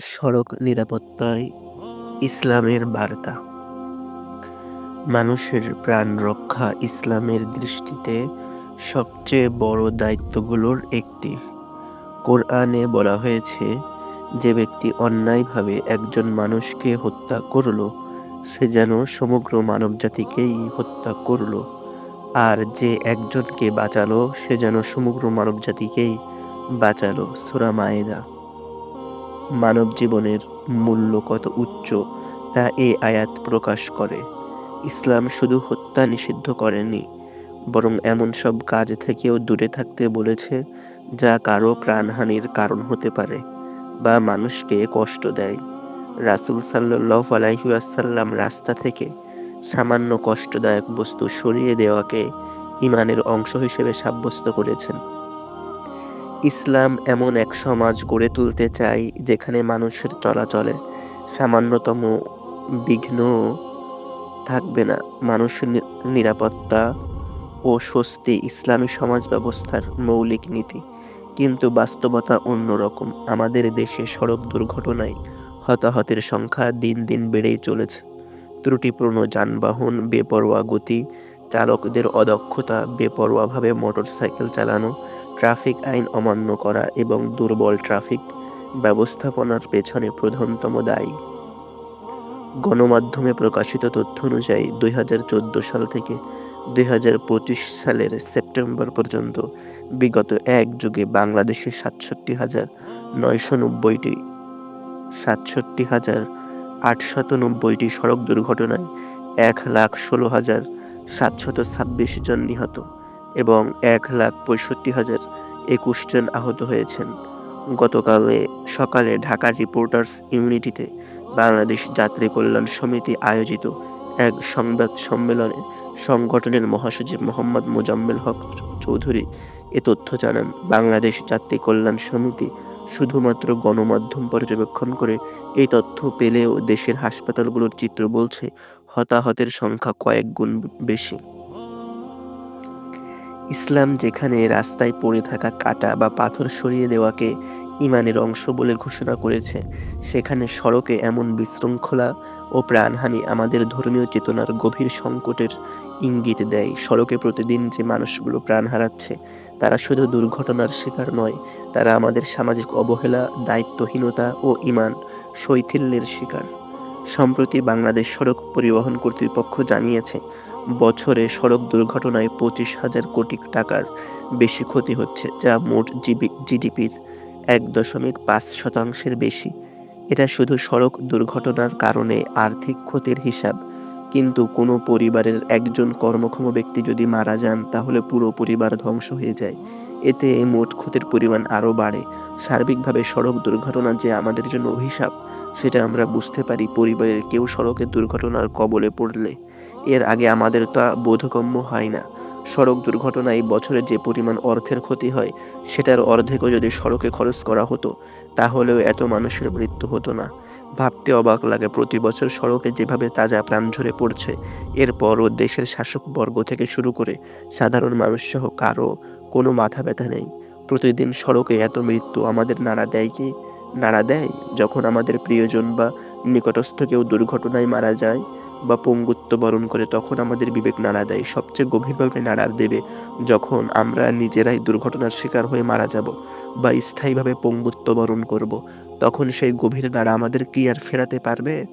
সড়ক নিরাপত্তায় ইসলামের বার্তা। মানুষের প্রাণ রক্ষা ইসলামের দৃষ্টিতে সবচেয়ে বড় দায়িত্বগুলোর একটি। কোরআনে বলা হয়েছে, যে ব্যক্তি অন্যায়ভাবে একজন মানুষকে হত্যা করল, সে যেন সমগ্র মানবজাতিকেই হত্যা করল। আর যে একজনকে বাঁচালো, সে যেন সমগ্র মানবজাতিকেই বাঁচালো। সুরা মায়েদা। মানব জীবনের মূল্য কত উচ্চ তা এ আয়াত প্রকাশ করে। ইসলাম শুধু হত্যা নিষিদ্ধ করেনি, বরং এমন সব কাজ থেকেও দূরে থাকতে বলেছে, যা কারও প্রাণহানির কারণ হতে পারে বা মানুষকে কষ্ট দেয়। রাসুল সাল্লাহ আলাইসাল্লাম রাস্তা থেকে সামান্য কষ্টদায়ক বস্তু সরিয়ে দেওয়াকে ইমানের অংশ হিসেবে সাব্যস্ত করেছেন। ইসলাম এমন এক সমাজ গড়ে তুলতে চাই যেখানে মানুষের চলাচলে সামান্যতম বিঘ্ন থাকবে না। মানুষের নিরাপত্তা ও স্বস্তি ইসলামী সমাজ ব্যবস্থার মৌলিক নীতি, কিন্তু বাস্তবতা অন্যরকম আমাদের দেশে সড়ক দুর্ঘটনায় হতাহতের সংখ্যা দিন দিন বেড়েই চলেছে। ত্রুটিপূর্ণ যানবাহন, বেপরোয়া গতি, চালকদের অদক্ষতা, বেপরোয়াভাবে মোটরসাইকেল চালানো ট্রাফিক আইন অমান্য করা এবং দুর্বল ট্রাফিক ব্যবস্থাপনার পেছনে প্রধানতম দায়ী। গণমাধ্যমে প্রকাশিত তথ্য অনুযায়ী দুই হাজার চোদ্দ সাল থেকে দুই হাজার পঁচিশ সালের সেপ্টেম্বর পর্যন্ত বিগত এক যুগে বাংলাদেশে সাতষট্টি হাজার নয়শো নব্বইটি, সাতষট্টি হাজার আটশত নব্বইটি সড়ক দুর্ঘটনায় এক লাখ ষোলো হাজার সাতশত ছাব্বিশ জন নিহত। এবং এক লাখ পঁয়ষট্টি হাজার একুশ জন আহত হয়েছেন। গতকালে সকালে ঢাকা রিপোর্টার্স ইউনিটিতে বাংলাদেশ যাত্রী কল্যাণ সমিতি আয়োজিত এক সংবাদ সম্মেলনে সংগঠনের মহাসচিব মোহাম্মদ মোজাম্মেল হক চৌধুরী এ তথ্য জানান, বাংলাদেশ যাত্রী কল্যাণ সমিতি শুধুমাত্র গণমাধ্যম পর্যবেক্ষণ করে এই তথ্য পেলেও দেশের হাসপাতালগুলোর চিত্র বলছে, হতাহতের সংখ্যা কয়েক গুণ বেশি। ইসলাম যেখানে রাস্তায় পড়ে থাকা কাটা বা পাথর সরিয়ে দেওয়াকে ইমানের অংশ বলে ঘোষণা করেছে, সেখানে সড়কে এমন বিশৃঙ্খলা ও প্রাণহানি আমাদের ধর্মীয় চেতনার গভীর সংকটের ইঙ্গিত দেয়। সড়কে প্রতিদিন যে মানুষগুলো প্রাণ হারাচ্ছে, তারা শুধু দুর্ঘটনার শিকার নয়, তারা আমাদের সামাজিক অবহেলা, দায়িত্বহীনতা ও ইমান শৈথিল্যের শিকার। সম্প্রতি বাংলাদেশ সড়ক পরিবহন কর্তৃপক্ষ জানিয়েছে বছরে সড়ক দুর্ঘটনায় পঁচিশ হাজার কোটি টাকার বেশি ক্ষতি হচ্ছে, যা মোট জিডিপির এক দশমিক পাঁচ শতাংশের বেশি। এটা শুধু সড়ক দুর্ঘটনার কারণে আর্থিক ক্ষতির হিসাব, কিন্তু কোনো পরিবারের একজন কর্মক্ষম ব্যক্তি যদি মারা যান, তাহলে পুরো পরিবার ধ্বংস হয়ে যায়। এতে মোট ক্ষতির পরিমাণ আরও বাড়ে। সার্বিকভাবে সড়ক দুর্ঘটনা যে আমাদের জন্য অভিশাপ, সেটা আমরা বুঝতে পারি পরিবারের কেউ সড়কের দুর্ঘটনার কবলে পড়লে। এর আগে আমাদের তা বোধগম্য হয় না। সড়ক দুর্ঘটনায় বছরে যে পরিমাণ অর্থের ক্ষতি হয়, সেটার অর্ধেকও যদি সড়কে খরচ করা হতো, তাহলেও এত মানুষের মৃত্যু হতো না। ভাবতে অবাক লাগে, প্রতি বছর সড়কে যেভাবে তাজা প্রাণ ঝরে পড়ছে, এরপরও দেশের শাসক বর্গ থেকে শুরু করে সাধারণ মানুষ সহ কারও কোনো মাথা ব্যথা নেই। প্রতিদিন সড়কে এত মৃত্যু আমাদের নাড়া দেয় কি? নাড়া দেয় যখন আমাদের প্রিয়জন বা নিকটস্থ কেউ দুর্ঘটনায় মারা যায়? বা পঙ্গুত্ব বরণ করে তখন আমাদের বিবেক নাড়া দেয়। সবচেয়ে গভীরভাবে নাড়া দেবে যখন আমরা নিজেরাই দুর্ঘটনার শিকার হয়ে মারা যাব বা স্থায়ীভাবে পঙ্গুত্ব বরণ করব। তখন সেই গভীর নাড়া আমাদের কি আর ফেরাতে পারবে?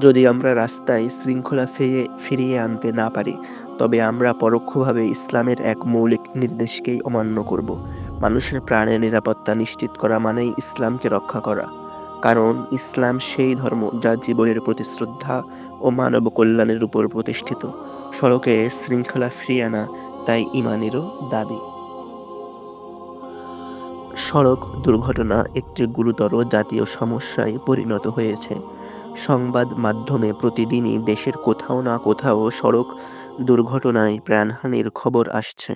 যদি আমরা রাস্তায় শৃঙ্খলা ফিরিয়ে ফিরিয়ে আনতে না পারি, তবে আমরা পরোক্ষভাবে ইসলামের এক মৌলিক নির্দেশকেই অমান্য করব। মানুষের প্রাণের নিরাপত্তা নিশ্চিত করা মানেই ইসলামকে রক্ষা করা। কারণ ইসলাম সেই ধর্ম যা জীবনের প্রতি শ্রদ্ধা ও মানব কল্যাণের উপর প্রতিষ্ঠিত। সড়কে শৃঙ্খলা ফিরিয়ে আনা তাই ইমানেরও দাবি। সড়ক দুর্ঘটনা একটি গুরুতর জাতীয় সমস্যায় পরিণত হয়েছে। সংবাদ মাধ্যমে প্রতিদিনই দেশের কোথাও না কোথাও সড়ক দুর্ঘটনায় প্রাণহানির খবর আসছে।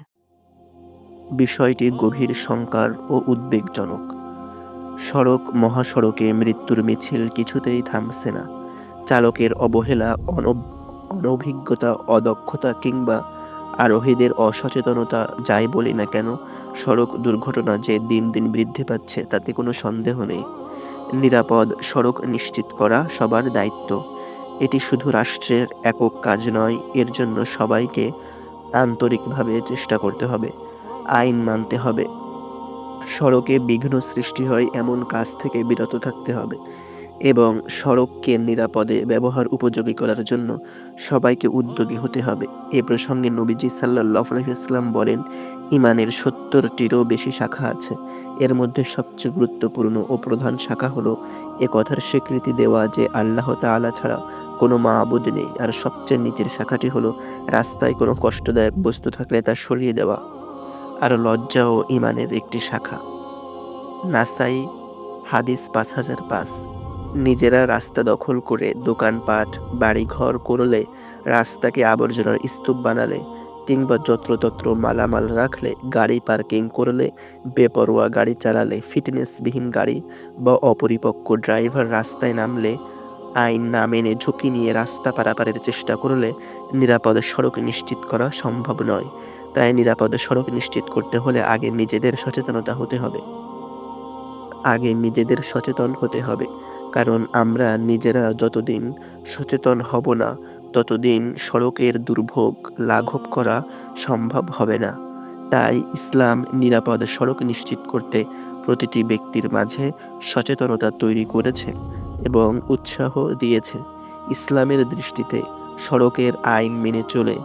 বিষয়টি গভীর শঙ্কার ও উদ্বেগজনক। সড়ক মহাসড়কে মৃত্যুর মিছিল কিছুতেই থামছে না। চালকের অবহেলা অনভিজ্ঞতা, অদক্ষতা কিংবা আরোহীদের অসচেতনতা যাই বলি না কেন, সড়ক দুর্ঘটনা যে দিন দিন বৃদ্ধি পাচ্ছে তাতে কোনো সন্দেহ নেই। নিরাপদ সড়ক নিশ্চিত করা সবার দায়িত্ব। এটি শুধু রাষ্ট্রের একক কাজ নয়, এর জন্য সবাইকে আন্তরিকভাবে চেষ্টা করতে হবে। আইন মানতে হবে। সড়কে বিঘ্ন সৃষ্টি হয় এমন কাজ থেকে বিরত থাকতে হবে এবং সড়ককে নিরাপদে ব্যবহার উপযোগী করার জন্য সবাইকে উদ্যোগী হতে হবে। এ প্রসঙ্গে নবীজি সাল্লাহ আলহিহাস্লাম বলেন, ইমানের সত্তরটিরও বেশি শাখা আছে। এর মধ্যে সবচেয়ে গুরুত্বপূর্ণ ও প্রধান শাখা হলো, এ কথার স্বীকৃতি দেওয়া যে আল্লাহ তাআলা ছাড়া কোনো মা মাহবুদ নেই। আর সবচেয়ে নিচের শাখাটি হলো, রাস্তায় কোনো কষ্টদায়ক বস্তু থাকলে তা সরিয়ে দেওয়া। আর লজ্জা ও ইমানের একটি শাখা। নাসাই হাদিস পাঁচ হাজার পাঁচ। নিজেরা রাস্তা দখল করে দোকানপাট, বাড়িঘর করলে, রাস্তাকে আবর্জনার স্তূপ বানালে কিংবা যত্রতত্র মালামাল রাখলে, গাড়ি পার্কিং করলে, বেপরোয়া গাড়ি চালালে, ফিটনেসবিহীন গাড়ি বা অপরিপক্ক ড্রাইভার রাস্তায় নামলে, আইন না মেনে ঝুঁকি নিয়ে রাস্তা পারাপারের চেষ্টা করলে নিরাপদ সড়ক নিশ্চিত করা সম্ভব নয়। তাই নিরাপদ সড়ক নিশ্চিত করতে হলে আগে নিজেদের সচেতনতা হতে হবে। আগে নিজেদের সচেতন হতে হবে, কারণ আমরা নিজেরা যতদিন সচেতন হব না, ততদিন সড়কের দুর্ভোগ লাঘব করা সম্ভব হবে না। তাই ইসলাম নিরাপদ সড়ক নিশ্চিত করতে প্রতিটি ব্যক্তির মাঝে সচেতনতা তৈরি করেছে এবং উৎসাহ দিয়েছে। ইসলামের দৃষ্টিতে সড়কের আইন মেনে চলে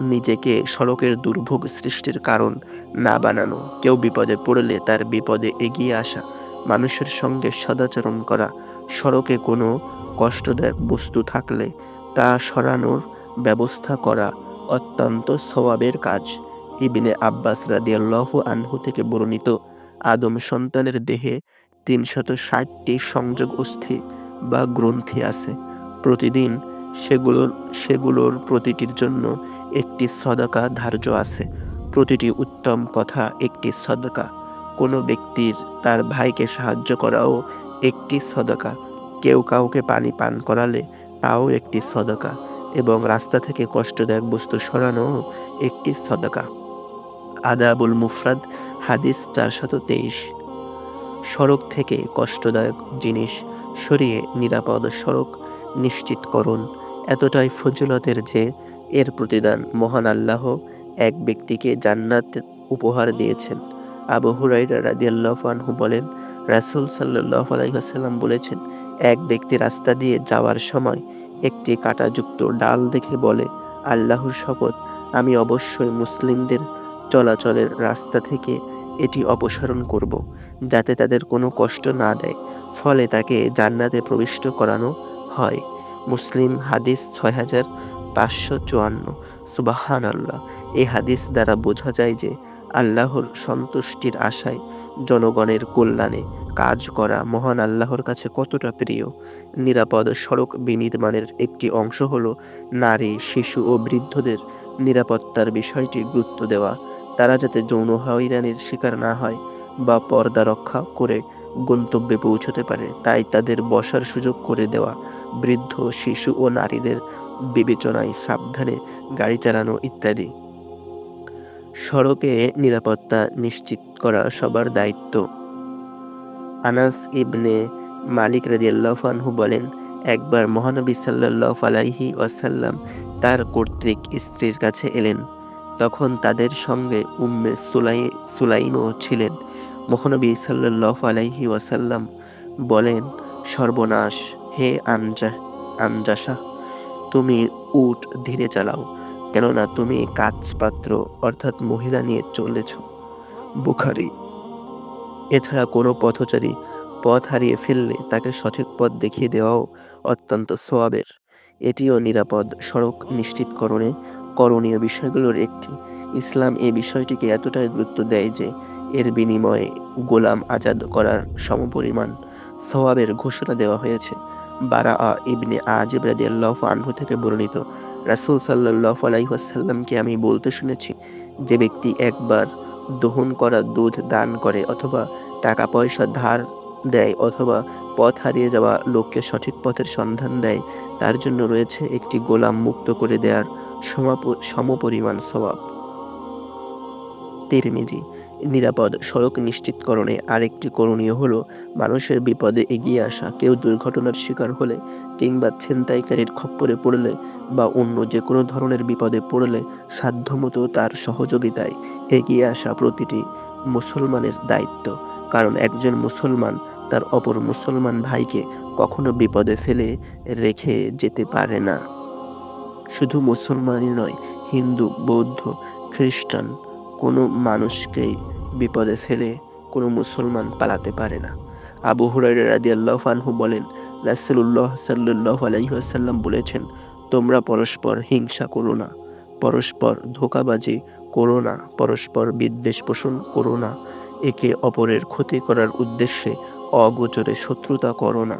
নিজেকে সড়কের দুর্ভোগ সৃষ্টির কারণ না বানানো। কেউ বিপদে পড়লে তার বিপদে এগিয়ে আসা, মানুষের সঙ্গে সদাচরণ করা, সড়কে কোনো কষ্টদায়ক বস্তু থাকলে তা সরানোর ব্যবস্থা করা অত্যন্ত স্বভাবের কাজ। ইবিনে আব্বাস রাদিয়াল্লাহু আনহু থেকে বর্ণিত আদম সন্তানের দেহে তিনশত ষাটটি সংযোগ অস্থি বা গ্রন্থি আছে। প্রতিদিন সেগুলোর সেগুলোর প্রতিটির জন্য একটি সদকা ধার্য আছে। প্রতিটি উত্তম কথা একটি সদকা। কোনো ব্যক্তির তার ভাইকে সাহায্য করাও একটি সদকা। কেউ কাউকে পানি পান করালে তাও একটি সদকা এবং রাস্তা থেকে কষ্টদায়ক বস্তু সরানো একটি সদকা। আদাবুল মুফরাদ, হাদিস চারশত তেইশ। সড়ক থেকে কষ্টদায়ক জিনিস সরিয়ে নিরাপদ সড়ক নিশ্চিত করুন। এতটাই ফজিলতের যে এর প্রতিদান মহান আল্লাহ এক ব্যক্তিকে জান্নাত উপহার দিয়েছেন। আবু হুরাইরা রাদিয়াল্লাহু আনহু বলেন, রাসূল সাল্লাল্লাহু আলাইহি ওয়াসাল্লাম বলেছেন, এক ব্যক্তি রাস্তা দিয়ে যাওয়ার সময় একটি কাঁটাযুক্ত ডাল দেখে বলে, আল্লাহর শপথ, আমি অবশ্যই মুসলিমদের চলাচলের রাস্তা থেকে এটি অপসারণ করব, যাতে তাদের কোনো কষ্ট না দেয়। ফলে তাকে জান্নাতে প্রবিষ্ট করানো হয়। মুসলিম হাদিস ছয় হাজার পাঁচশো চুয়ান্ন। সুবাহান আল্লাহ এই হাদিস দ্বারা বোঝা যায় যে আল্লাহর সন্তুষ্টির আশায় জনগণের কল্যাণে কাজ করা মহান আল্লাহর কাছে কতটা প্রিয়। নিরাপদ সড়ক বিনির্মাণের একটি অংশ হল নারী, শিশু ও বৃদ্ধদের নিরাপত্তার বিষয়টি গুরুত্ব দেওয়া। তারা যাতে যৌন হয়রানির শিকার না হয় বা পর্দা রক্ষা করে গন্তব্যে পৌঁছতে পারে, তাই তাদের বসার সুযোগ করে দেওয়া। বৃদ্ধ, শিশু ও নারীদের বিবেচনায় সাবধানে গাড়ি চালানো ইত্যাদি। সড়কে নিরাপত্তা নিশ্চিত করা সবার দায়িত্ব। আনাস ইবনে মালিক রাদিয়াল্লাহু আনহু বলেন, একবার মহানবী সাল্লাল্লাহু আলাইহি ওয়াসাল্লাম তার কর্তৃক স্ত্রীর কাছে এলেন। তখন তাদের সঙ্গে উম্মে সুলাই, সুলাইমও ছিলেন। মহানবী সাল্লাল্লাহু আলাইহি ওয়াসাল্লাম বলেন, সর্বনাশ, হে আনজা আনজাসা তুমি উট ধীরে চালাও, কেননা তুমি কাজপাত্র অর্থাৎ মহিলা নিয়ে চলেছ। বুখারি। এছাড়া কোনো পথচারী পথ হারিয়ে ফেললে তাকে সঠিক পথ দেখিয়ে দেওয়াও অত্যন্ত সোয়াবের। এটিও নিরাপদ সড়ক নিশ্চিতকরণে করণীয় বিষয়গুলোর একটি। ইসলাম এই বিষয়টিকে এতটাই গুরুত্ব দেয় যে এর বিনিময়ে গোলাম আজাদ করার সমপরিমাণ সওয়াবের ঘোষণা দেওয়া হয়েছে। বারা ইবনে আজিব রাদিয়াল্লাহু আনহু থেকে বর্ণিত। রাসূল সাল্লাল্লাহু আলাইহি ওয়াসাল্লামকে আমি বলতে শুনেছি, যে ব্যক্তি একবার দহন করা দুধ দান করে অথবা টাকা পয়সা ধার দেয় অথবা পথ হারিয়ে যাওয়া লোককে সঠিক পথের সন্ধান দেয়, তার জন্য রয়েছে একটি গোলাম মুক্ত করে দেওয়ার সমাপ- সমপরিমাণ সওয়াব তিরমিজি নিরাপদ সড়ক নিশ্চিতকরণে আরেকটি করণীয় হলো, মানুষের বিপদে এগিয়ে আসা। কেউ দুর্ঘটনার শিকার হলে কিংবা ছিনতাইকারীর খপ্পরে পড়লে বা অন্য যে কোনো ধরনের বিপদে পড়লে সাধ্যমতো তার সহযোগিতায় এগিয়ে আসা প্রতিটি মুসলমানের দায়িত্ব। কারণ একজন মুসলমান তার অপর মুসলমান ভাইকে কখনো বিপদে ফেলে রেখে যেতে পারে না। শুধু মুসলমানই নয়, হিন্দু, বৌদ্ধ, খ্রিস্টান কোনো মানুষকেই বিপদে ফেলে কোনো মুসলমান পালাতে পারে না। আবু হুরাইরা রাদিয়াল্লাহু আনহু বলেন, রাসূলুল্লাহ সাল্লাল্লাহু আলাইহি ওয়াসাল্লাম বলেছেন, তোমরা পরস্পর হিংসা করো না, পরস্পর ধোঁকাবাজি করো না, পরস্পর বিদ্বেষ পোষণ করো না, একে অপরের ক্ষতি করার উদ্দেশ্যে অগোচরে শত্রুতা করো না,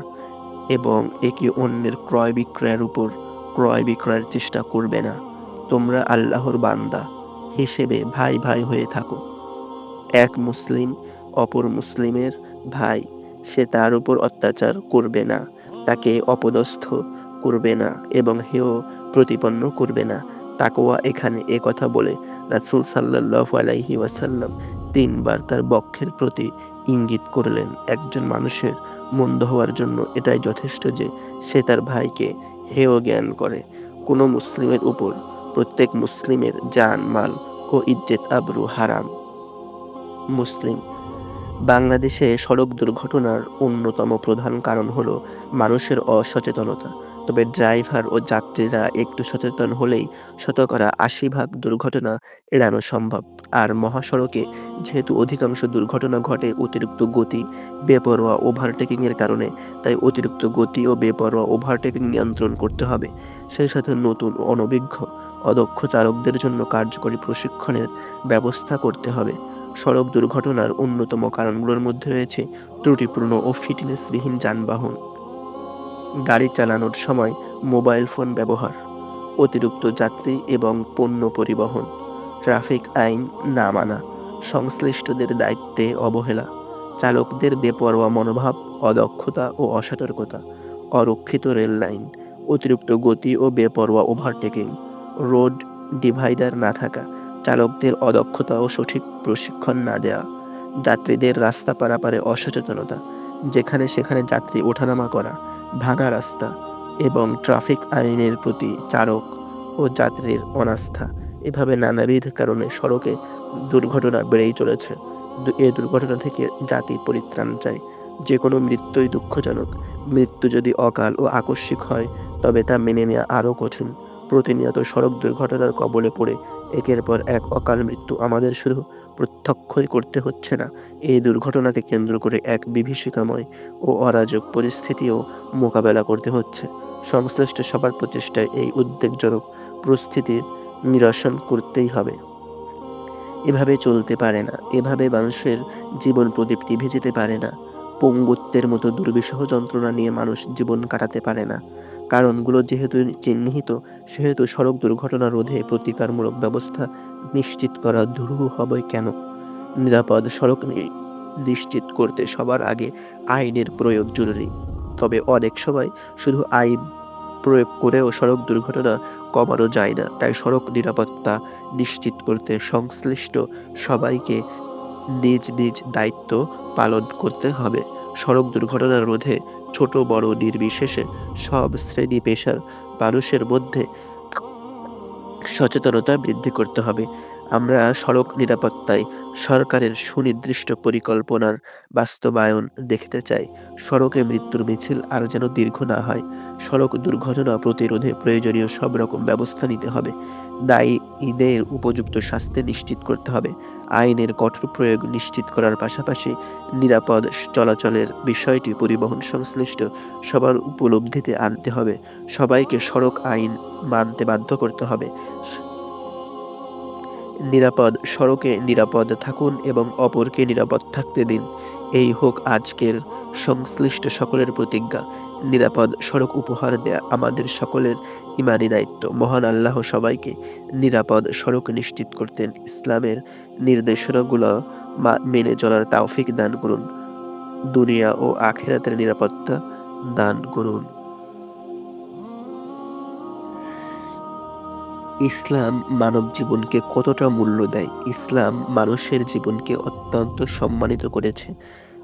এবং একে অন্যের ক্রয় বিক্রয়ের উপর ক্রয় বিক্রয়ের চেষ্টা করবে না। তোমরা আল্লাহর বান্দা হিসেবে ভাই ভাই হয়ে থাকো। এক মুসলিম অপর মুসলিমের ভাই। সে তার উপর অত্যাচার করবে না, তাকে অপদস্থ করবে না এবং হেয় প্রতিপন্ন করবে না। তাকোয়া এখানে এ কথা বলে রাসূল সাল্লাল্লাহু আলাইহি ওয়াসাল্লাম তিনবার তার বক্ষের প্রতি ইঙ্গিত করলেন। একজন মানুষের মন্দ হওয়ার জন্য এটাই যথেষ্ট যে সে তার ভাইকে হেয় জ্ঞান করে। কোনো মুসলিমের উপর প্রত্যেক মুসলিমের জান, মাল ও ইজ্জত আবরু হারাম। মুসলিম। বাংলাদেশে সড়ক দুর্ঘটনার অন্যতম প্রধান কারণ হল মানুষের অসচেতনতা। তবে ড্রাইভার ও যাত্রীরা একটু সচেতন হলেই শতকরা আশি ভাগ দুর্ঘটনা এড়ানো সম্ভব। আর মহাসড়কে যেহেতু অধিকাংশ দুর্ঘটনা ঘটে অতিরিক্ত গতি, বেপরোয়া ওভারটেকিংয়ের কারণে, তাই অতিরিক্ত গতি ও বেপরোয়া ওভারটেকিং নিয়ন্ত্রণ করতে হবে। সেই সাথে নতুন, অনভিজ্ঞ, অদক্ষ চালকদের জন্য কার্যকরী প্রশিক্ষণের ব্যবস্থা করতে হবে। সড়ক দুর্ঘটনার অন্যতম কারণগুলোর মধ্যে রয়েছে ত্রুটিপূর্ণ ও ফিটনেসবিহীন যানবাহন, গাড়ি চালানোর সময় মোবাইল ফোন ব্যবহার, অতিরিক্ত যাত্রী এবং পণ্য পরিবহন, ট্রাফিক আইন না মানা, সংশ্লিষ্টদের দায়িত্বে অবহেলা, চালকদের বেপরোয়া মনোভাব, অদক্ষতা ও অসতর্কতা, অরক্ষিত রেল লাইন, অতিরিক্ত গতি ও বেপরোয়া ওভারটেকিং, রোড ডিভাইডার না থাকা চালকদের অদক্ষতা ও সঠিক প্রশিক্ষণ না দেওয়া যাত্রীদের রাস্তা পারাপারে অসচেতনতা, যেখানে সেখানে যাত্রী ওঠানামা করা, ভাঙা রাস্তা এবং ট্রাফিক আইনের প্রতি চালক ও যাত্রীর অনাস্থা এভাবে নানাবিধ কারণে সড়কে দুর্ঘটনা বেড়েই চলেছে। এ দুর্ঘটনা থেকে জাতি পরিত্রাণ চায়। যে কোনো মৃত্যুই দুঃখজনক। মৃত্যু যদি অকাল ও আকস্মিক হয়, তবে তা মেনে নেওয়া আরও কঠিন। প্রতিনিয়ত সড়ক দুর্ঘটনার কবলে পড়ে একের পর এক অকাল মৃত্যু আমাদের শুধু প্রত্যক্ষই করতে হচ্ছে না। এই দুর্ঘটনাকে কেন্দ্র করে এক বিভীষিকাময় ও অরাজক পরিস্থিতিও মোকাবেলা করতে হচ্ছে। সংশ্লিষ্ট সবার প্রচেষ্টায় এই উদ্বেগজনক পরিস্থিতির নিরসন করতেই হবে। এভাবে চলতে পারে না। এভাবে মানুষের জীবন প্রদীপটি ভেজেতে পারে না। পঙ্গুত্বের মতো দুর্বিষহ যন্ত্রণা নিয়ে মানুষ জীবন কাটাতে পারে না। কারণগুলো যেহেতু চিহ্নিত, সেহেতু সড়ক দুর্ঘটনা রোধে প্রতিকারমূলক ব্যবস্থা নিশ্চিত করা দুরূহ হবে কেন? নিরাপদ সড়ক নিশ্চিত করতে সবার আগে আইনের প্রয়োগ জরুরি। তবে অনেক সময় শুধু আইন প্রয়োগ করেও সড়ক দুর্ঘটনা কমানো যায় না, তাই সড়ক নিরাপত্তা নিশ্চিত করতে সংশ্লিষ্ট সবাইকে নিজ নিজ দায়িত্ব পালন করতে হবে। সড়ক দুর্ঘটনা রোধে ছোট বড় নির্বিশেষে সব শ্রেণি পেশার মানুষের মধ্যে সচেতনতা বৃদ্ধি করতে হবে। আমরা সড়ক নিরাপত্তায় সরকারের সুনির্দিষ্ট পরিকল্পনার বাস্তবায়ন দেখতে চাই। সড়কে মৃত্যুর মিছিল আর যেন দীর্ঘ না হয়। সড়ক দুর্ঘটনা প্রতিরোধে প্রয়োজনীয় সব রকম ব্যবস্থা নিতে হবে। দায়ী ঈদের উপযুক্ত শাস্তি নিশ্চিত করতে হবে। আইনের কঠোর প্রয়োগ নিশ্চিত করার পাশাপাশি নিরাপদ চলাচলের বিষয়টি পরিবহন সংশ্লিষ্ট সবার উপলব্ধিতে আনতে হবে। সবাইকে সড়ক আইন মানতে বাধ্য করতে হবে। নিরাপদ, সড়কে নিরাপদ থাকুন এবং অপরকে নিরাপদ থাকতে দিন। এই হোক আজকের সংশ্লিষ্ট সকলের প্রতিজ্ঞা। নিরাপদ সড়ক উপহার দেয়া আমাদের সকলের ইমানি দায়িত্ব। মহান আল্লাহ সবাইকে নিরাপদ সড়ক নিশ্চিত করতেন। ইসলামের নির্দেশনাগুলো মেনে চলার তাওফিক দান করুন। দুনিয়া ও আখেরাতের নিরাপত্তা দান করুন। ইসলাম মানব জীবনকে কতটা মূল্য দেয়? ইসলাম মানুষের জীবনকে অত্যন্ত সম্মানিত করেছে।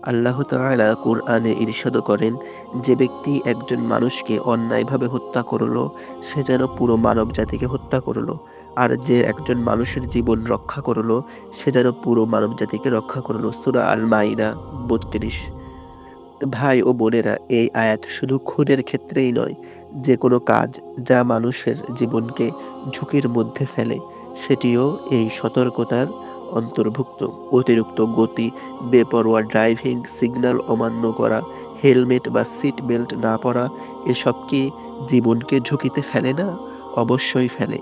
আল্লাহ তাআলা কোরআনে ইরশাদ করেন, যে ব্যক্তি একজন মানুষকে অন্যায়ভাবে হত্যা করল, সে যেন পুরো মানব জাতিকে হত্যা করল। আর যে একজন মানুষের জীবন রক্ষা করল, সে যেন পুরো মানব জাতিকে রক্ষা করল। সুরা আল মাইদা বত্রিশ। ভাই ও বোনেরা, এই আয়াত শুধু খুনের ক্ষেত্রেই নয় যে কোনো কাজ যা মানুষের জীবনকে ঝুঁকির মধ্যে ফেলে, সেটিও এই সতর্কতার অন্তর্ভুক্ত। অতিরিক্ত গতি, বেপরোয়া ড্রাইভিং, সিগন্যাল অমান্য করা, হেলমেট বা সিট বেল্ট না পরা, এসব কি জীবনকে ঝুঁকিতে ফেলে না? অবশ্যই ফেলে।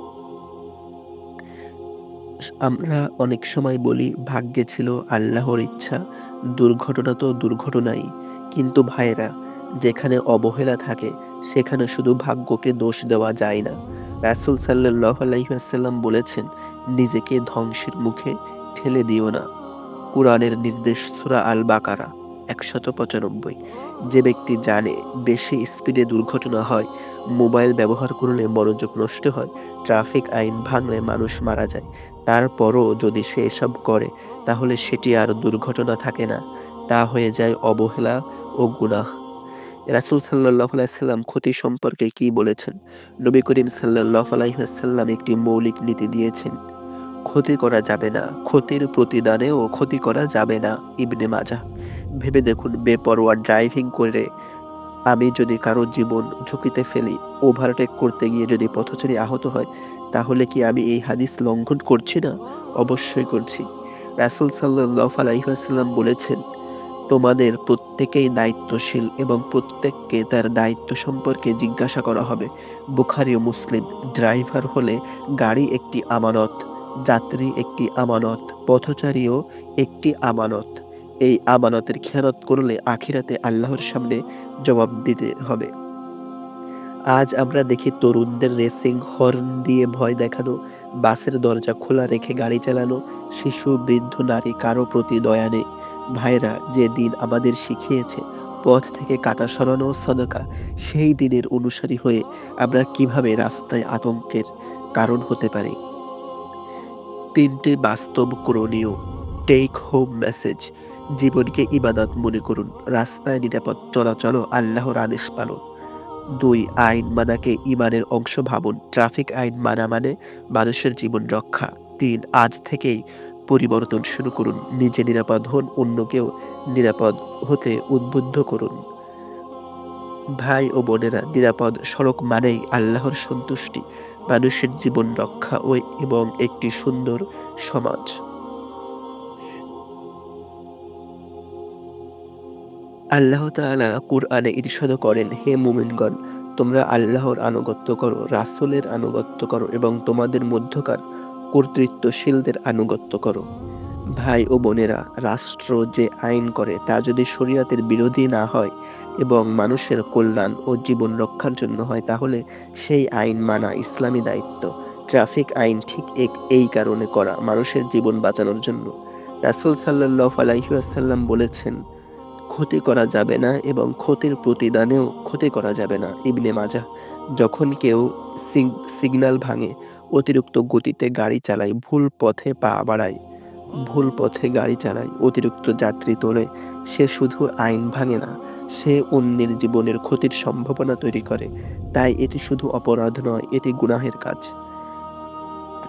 আমরা অনেক সময় বলি, ভাগ্যে ছিল আল্লাহর ইচ্ছা। দুর্ঘটনা তো দুর্ঘটনাই। কিন্তু ভাইয়েরা, যেখানে অবহেলা থাকে সেখানে শুধু ভাগ্যকে দোষ দেওয়া যায় না। রাসুল সাল্লাহ আলাইসাল্লাম বলেছেন, নিজেকে ধ্বংসের মুখে ঠেলে দিও না। কোরআনের নির্দেশ সুরা আল বাকারা একশত পঁচানব্বই। যে ব্যক্তি জানে বেশি স্পিডে দুর্ঘটনা হয়, মোবাইল ব্যবহার করলে মনোযোগ নষ্ট হয়, ট্রাফিক আইন ভাঙলে মানুষ মারা যায়, তারপরও যদি সে এসব করে, তাহলে সেটি আর দুর্ঘটনা থাকে না। তা হয়ে যায় অবহেলা ও গুনাহ। রাসুল সাল্লাহ আলাইসাল্লাম ক্ষতি সম্পর্কে কি বলেছেন? নবী করিম সাল্লাহ আলাইসাল্লাম একটি মৌলিক নীতি দিয়েছেন, ক্ষতি করা যাবে না, ক্ষতির প্রতিদানেও ক্ষতি করা যাবে না, ইবনে মাজা ভেবে দেখুন, বেপরোয়া ড্রাইভিং করে আমি যদি কারও জীবন ঝুঁকিতে ফেলি, ওভারটেক করতে গিয়ে যদি পথচারী আহত হয়, তাহলে কি আমি এই হাদিস লঙ্ঘন করছি না? অবশ্যই করছি। রাসুল সাল্লাহ আলাইসাল্লাম বলেছেন তোমাদের প্রত্যেকেই দায়িত্বশীল এবং প্রত্যেককে তার দায়িত্ব সম্পর্কে জিজ্ঞাসা করা হবে। বুখারি ও মুসলিম, ড্রাইভার হলে গাড়ি একটি আমানত, যাত্রী একটি আমানত পথচারীও একটি আমানত। এই আমানতের খেয়ানত করলে আখিরাতে আল্লাহর সামনে জবাব দিতে হবে। আজ আমরা দেখি তরুণদের রেসিং হর্ন দিয়ে ভয় দেখানো, বাসের দরজা খোলা রেখে গাড়ি চালানো, শিশু, বৃদ্ধ, নারী, কারও প্রতি দয়া নেই। ভাইরা যে দিন আমাদের শিখিয়েছে, পথ থেকে কাটা সরানো সদকা, সেই দিনের অনুসারী হয়ে আমরা কীভাবে রাস্তায় আতঙ্কের কারণ হতে পারি? তিনটি বাস্তব করণীয়। টেক হোম মেসেজ জীবনকে ইবাদত মনে করুন। রাস্তায় নিরাপদ চলাচল আল্লাহর আদেশ পালন। দুই, আইন মানাকে ইমানের অংশ ভাবুন। ট্রাফিক আইন মানা মানে মানুষের জীবন রক্ষা। তিন, আজ থেকেই পরিবর্তন শুরু করুন। নিজে নিরাপদ হন, অন্যকেও নিরাপদ হতে উদ্বুদ্ধ করুন। ভাই ও বোনেরা, নিরাপদ সড়ক মানেই আল্লাহর সন্তুষ্টি, মানুষের জীবন রক্ষা ও এবং একটি সুন্দর সমাজ। আল্লাহ তাআলা কুরআনে ইরশাদ করেন, হে মুমিনগণ, তোমরা আল্লাহর আনুগত্য করো, রাসূলের আনুগত্য করো এবং তোমাদের মধ্যকার কর্তৃত্বশীলদের আনুগত্য করো। ভাই ও বোনেরা, রাষ্ট্র যে আইন করে তা যদি শরীয়তের বিরোধী না হয় এবং মানুষের কল্যাণ ও জীবন রক্ষার জন্য হয়, তাহলে সেই আইন মানা ইসলামী দায়িত্ব। ট্রাফিক আইন ঠিক এক, এই কারণে করা মানুষের জীবন বাঁচানোর জন্য। রাসুল সাল্লাহ আলাইসাল্লাম বলেছেন, ক্ষতি করা যাবে না এবং ক্ষতির প্রতিদানেও ক্ষতি করা যাবে না। ইবনে মাজা যখন কেউ সিগন্যাল ভাঙে অতিরিক্ত গতিতে গাড়ি চালায়, ভুল পথে পা বাড়ায়। ভুল পথে গাড়ি চালায়, অতিরিক্ত যাত্রী তোলে। সে শুধু আইন ভাঙে না, সে অন্যের জীবনের ক্ষতির সম্ভাবনা তৈরি করে। তাই এটি শুধু অপরাধ নয়, এটি গুনাহের কাজ।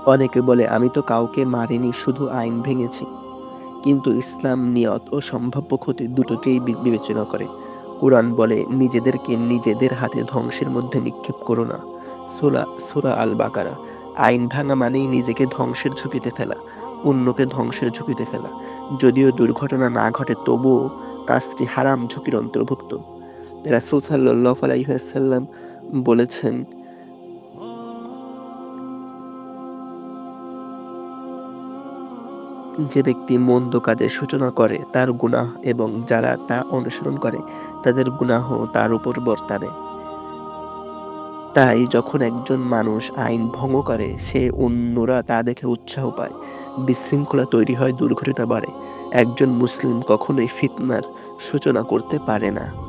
অনেকে বলে, আমি তো কাউকে মারিনি, শুধু আইন ভেঙেছি। কিন্তু ইসলাম নিয়ত ও সম্ভাব্য ক্ষতি দুটোকেই বিবেচনা করে। কোরআন বলে, নিজেদেরকে নিজেদের হাতে ধ্বংসের মধ্যে নিক্ষেপ করো না। সোলা সোরা আল বাকারা আইন ভাঙা মানেই নিজেকে ধ্বংসের ঝুঁকিতে ফেলা, অন্যকে ধ্বংসের ঝুঁকিতে ফেলা। যদিও দুর্ঘটনা না ঘটে, তবুও কাজটি হারাম ঝুঁকির অন্তর্ভুক্ত। রাসুল সাল্লাহ আলাইসাল্লাম বলেছেন, যে ব্যক্তি মন্দ কাজের সূচনা করে তার গুনাহ এবং যারা তা অনুসরণ করে, তাদের গুনাহ তার উপর বর্তাবে। তাই যখন একজন মানুষ আইন ভঙ্গ করে, সে অন্যরা তা দেখে উৎসাহ পায়। বিশৃঙ্খলা তৈরি হয়, দুর্ঘটনা বাড়ে। একজন মুসলিম কখনোই ফিতনার সূচনা করতে পারে না।